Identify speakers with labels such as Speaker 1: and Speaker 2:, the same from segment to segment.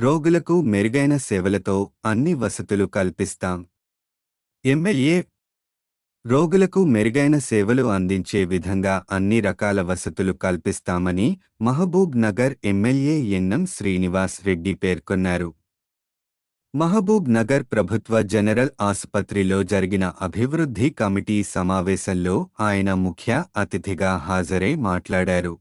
Speaker 1: రోగులకు మెరుగైన సేవలతో అన్ని వసతులు కల్పిస్తాం. ఎమ్మెల్యే రోగులకు మెరుగైన సేవలు అందించే విధంగా అన్ని రకాల వసతులు కల్పిస్తామని మహబూబ్ నగర్ ఎమ్మెల్యే ఎన్నం శ్రీనివాస్ రెడ్డి పేర్కొన్నారు. మహబూబ్ నగర్ ప్రభుత్వ జనరల్ ఆసుపత్రిలో జరిగిన అభివృద్ధి కమిటీ సమావేశంలో ఆయన ముఖ్య అతిథిగా హాజరై మాట్లాడారు.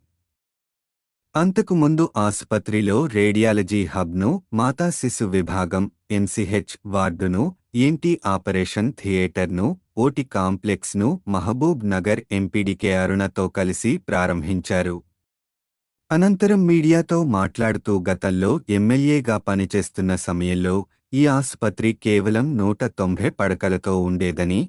Speaker 1: అంతకుముందు ఆసుపత్రిలో రేడియాలజీ హబ్ను మాతా శిశు విభాగం ఎంసీహెచ్ వార్డును ఇంటి ఆపరేషన్ థియేటర్ను ఓటి కాంప్లెక్స్ను మహబూబ్ నగర్ ఎంపీడీకే అరుణతో కలిసి ప్రారంభించారు. అనంతరం మీడియాతో మాట్లాడుతూ గతంలో ఎమ్మెల్యేగా పనిచేస్తున్న సమయంలో ఈ ఆసుపత్రి కేవలం నూట తొంభై పడకలతో ఉండేదని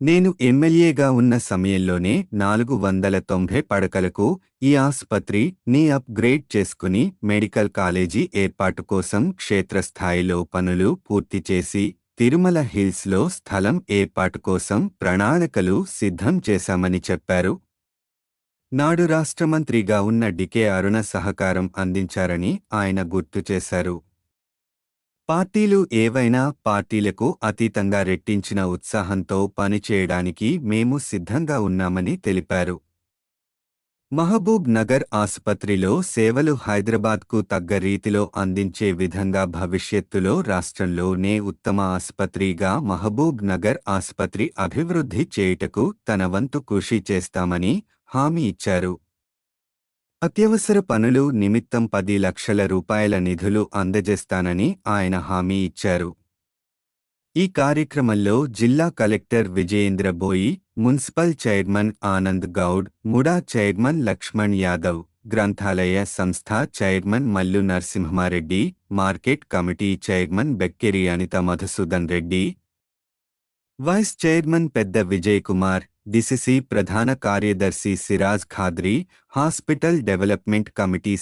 Speaker 1: నేను ఎమ్మెల్యేగా ఉన్న సమయంలోనే నాలుగు వందల తొంభై పడకలకు ఈ ఆసుపత్రి ని అప్గ్రేడ్ చేసుకుని మెడికల్ కాలేజీ ఏర్పాటు కోసం క్షేత్రస్థాయిలో పనులు పూర్తి చేసి తిరుమల హిల్స్లో స్థలం ఏర్పాటు కోసం ప్రణాళికలు సిద్ధం చేశామని చెప్పారు. నాడు రాష్ట్రమంత్రిగా ఉన్న డికే అరుణ సహకారం అందించారని ఆయన గుర్తు చేశారు. పార్టీలు ఏవైనా పార్టీలకు అతీతంగా రెట్టించిన ఉత్సాహంతో పనిచేయడానికి మేము సిద్ధంగా ఉన్నామని తెలిపారు. మహబూబ్ నగర్ ఆసుపత్రిలో సేవలు హైదరాబాద్కు తగ్గ రీతిలో అందించే విధంగా భవిష్యత్తులో రాష్ట్రంలోనే ఉత్తమ ఆసుపత్రిగా మహబూబ్ నగర్ ఆసుపత్రి అభివృద్ధి చేయుటకు తన వంతు కృషి చేస్తామని హామీ ఇచ్చారు. అత్యవసర పనులు నిమిత్తం పది లక్షల రూపాయల నిధులు అందజేస్తానని ఆయన హామీ ఇచ్చారు. ఈ కార్యక్రమంలో జిల్లా collector Vijayendra Boyi municipal chairman Anand Goud MUDA chairman Lakshman Yadav గ్రంథాలయ సంస్థ chairman Mallu Narasimhareddy market committee chairman Bekkeri Anitha Madhusudan Reddy vice chairman పెద్ద విజయ్ కుమార్ డిసిసి ప్రధాన కార్యదర్శి Siraj Khadri hospital development committee